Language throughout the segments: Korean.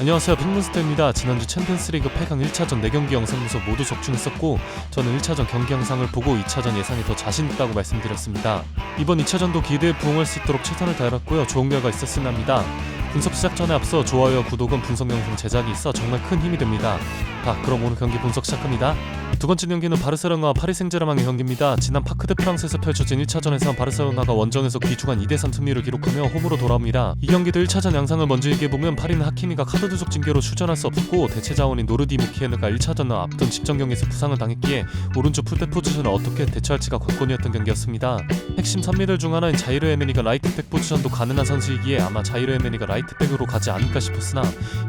안녕하세요. 빅몬스터입니다. 지난주 챔피언스리그 8강 1차전 4경기 영상 분석 모두 적중했었고 저는 1차전 경기 영상을 보고 2차전 예상이 더 자신있다고 말씀드렸습니다. 이번 2차전도 기대에 부응할 수 있도록 최선을 다해봤고요. 좋은 결과 있었으면 합니다 분석 시작 전에 앞서 좋아요와 구독은 분석 영상 제작이 있어 정말 큰 힘이 됩니다 자 그럼 오늘 경기 분석 시작합니다 두 번째 경기는 바르셀로나와 파리 생제르맹의 경기입니다. 지난 파크 드 프랑스에서 펼쳐진 1차전에서 바르셀로나가 원정에서 귀중한 2대3 승리를 기록하며 홈으로 돌아옵니다. 이 경기도 1차전 양상을 먼저 얘기해보면 파리는 하키미가 카드 두속 징계로 출전할 수 없고 대체 자원인 노르디 무키에느가 1차전을 앞둔 직전 경기에서 부상을 당했기에 오른쪽 풀백 포지션을 어떻게 대처할지가 관건이었던 경기였습니다. 핵심 3미들 중 하나인 자이르 에메니가 라이트 백 포지션도 가능한 선수이기에 아마 자이르 에메니가 라이트 백으로 가지 않을까 싶었으나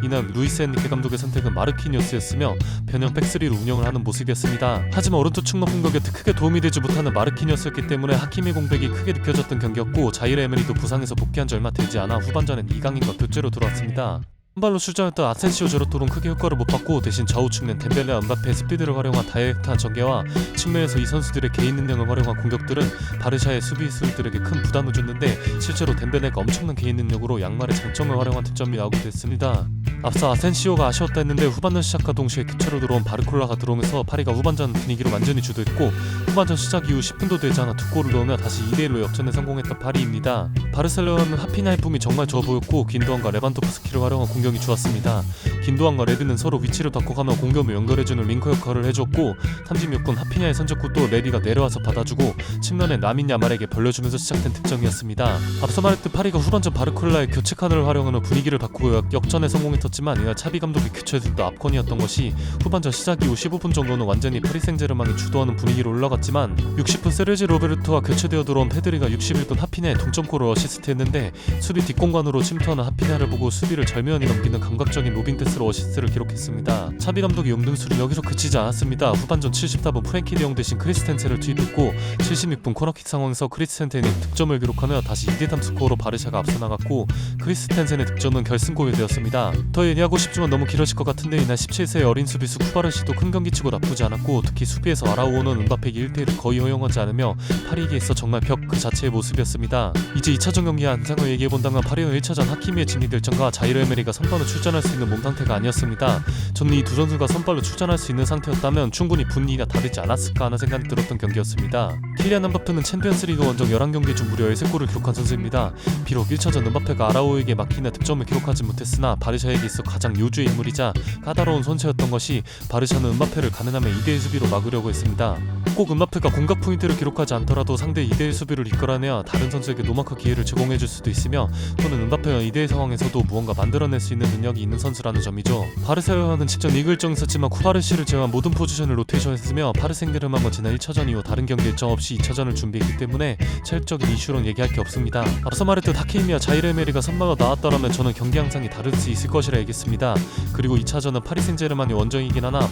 이는 루이스 엔리케 감독의 선택은 마르키니오스였으며 변형 백스리로 운영을 하는 모습이었습니다. 하지만 오른쪽 측면 공격에 크게 도움이 되지 못하는 마르키니오스였기 때문에 하키미 공백이 크게 느껴졌던 경기였고 자이르 에메리도 부상에서 복귀한 지 얼마 되지 않아 후반전엔 이강인과 교체로 들어왔습니다. 한 발로 출전했던 아센시오 제로토론 크게 효과를 못 받고 대신 좌우 측면 덴벨레와 은바페의 스피드를 활용한 다이렉트한 전개와 측면에서 이 선수들의 개인 능력을 활용한 공격들은 바르샤의 수비수들에게 큰 부담을 줬는데 실제로 덴벨레가 엄청난 개인 능력으로 양말의 장점을 활용한 득점이 나오게 됐습니다. 앞서 아센시오가 아쉬웠다 했는데 후반전 시작과 동시에 교체로 들어온 바르콜라가 들어오면서 파리가 후반전 분위기로 완전히 주도했고 후반전 시작 이후 10분도 되지 않아 두 골을 넣으며 다시 2대1로 역전에 성공했던 파리입니다. 바르셀로나는 하피나의 폼이 정말 좋아 보였고 긴도안과 레반도프스키를 활용한 공격이 좋았습니다. 긴도안과 레드는 서로 위치를 바꿔가며 공격을 연결해주는 링커 역할을 해줬고 36분 하피냐의 선제골도 레디가 내려와서 받아주고 측면에 나민 야말에게 벌려주면서 시작된 득점이었습니다. 앞서 말했듯 파리가 후반전 바르콜라의 교체 카드를 활용하는 분위기를 바꾸고 역- 역전에 성공했 었지만 이날 차비 감독이 교체에서도 압권이었던 것이 후반전 시작 이후 15분 정도는 완전히 파리 생제르맹이 주도하는 분위기로 올라갔지만 60분 세르지 로베르토와 교체되어 들어온 페드리가 61분 하피냐의 동점골을 어시스트했는데 수비 뒷공간으로 침투하는 하피냐를 보고 수비를 절묘히 넘기는 감각적인 로빙 패스로 어시스트를 기록했습니다. 차비 감독의 용등술은 여기서 그치지 않았습니다. 후반전 74분 프랭키 데용 대신 크리스텐센을 투입했고 76분 코너킥 상황에서 크리스텐센이 득점을 기록하며 다시 2대3 스코어로 바르샤가 앞서 나갔고 크리스텐센의 득점은 결승골이 되었습니다. 더 얘기하고 싶지만 너무 길어질 것 같은데 이날 17세의 어린 수비수 쿠바르시도 큰 경기 치고 나쁘지 않았고 특히 수비에서 아라오는 은바페기 1대1을 거의 허용하지 않으며 파리에게 있어 정말 벽 그 자체의 모습이었습니다. 이제 2차전 경기 안상을 얘기해본다면 파리는 1차전 하키미의 일정과 자이르 에메리가 선발로 출전할 수 있는 몸 상태가 아니었습니다. 저는 이 두 선수가 선발로 출전할 수 있는 상태였다면 충분히 분위기가 다르지 않았을까 하는 생각이 들었던 경기였습니다. 킬리안 은바페는 챔피언스리그 원정 11경기 중 무려 13골을 기록한 선수입니다. 비록 1차전 은바페가 아라오에게 막히나 득점을 기록하지 못했으나 바르샤에게 있어 가장 요주의 인물이자 까다로운 선수였던 것이 바르샤는 은바페를 가능하면 2대1 수비로 막으려고 했습니다. 꼭 은바페가 공격 포인트를 기록하지 않더라도 상대 2대1 수비를 이끌어내야 다른 선수에게 노마크 기회를 제공해줄 수도 있으며 또는 은바페가 2대1 상황에서도 무언가 만들어낼 수 있는 능력이 있는 선수라는 점이죠. 바르셀로나는 리그 일정 있었지만 쿠바르시를 제외한 모든 포지션을 로테이션했으며 파르생제르맹은 지난 1차전 이후 다른 경기 일정 없이 2차전을 준비했기 때문에 체력적인 이슈로는 얘기할 게 없습니다. 앞서 말했듯 하키미와 자이르메리가 선발로 나왔더라면 저는 경기 양상이 다를 수 있을 것이라 얘기했습니다. 그리고 2차전은 파리 생제르맹이 원정이긴 하나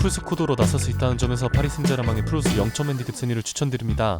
풀스 코드로 나설 수 있다는 점에서 파리 생제르맹의 플러스 0점 핸디캡 승리를 추천드립니다.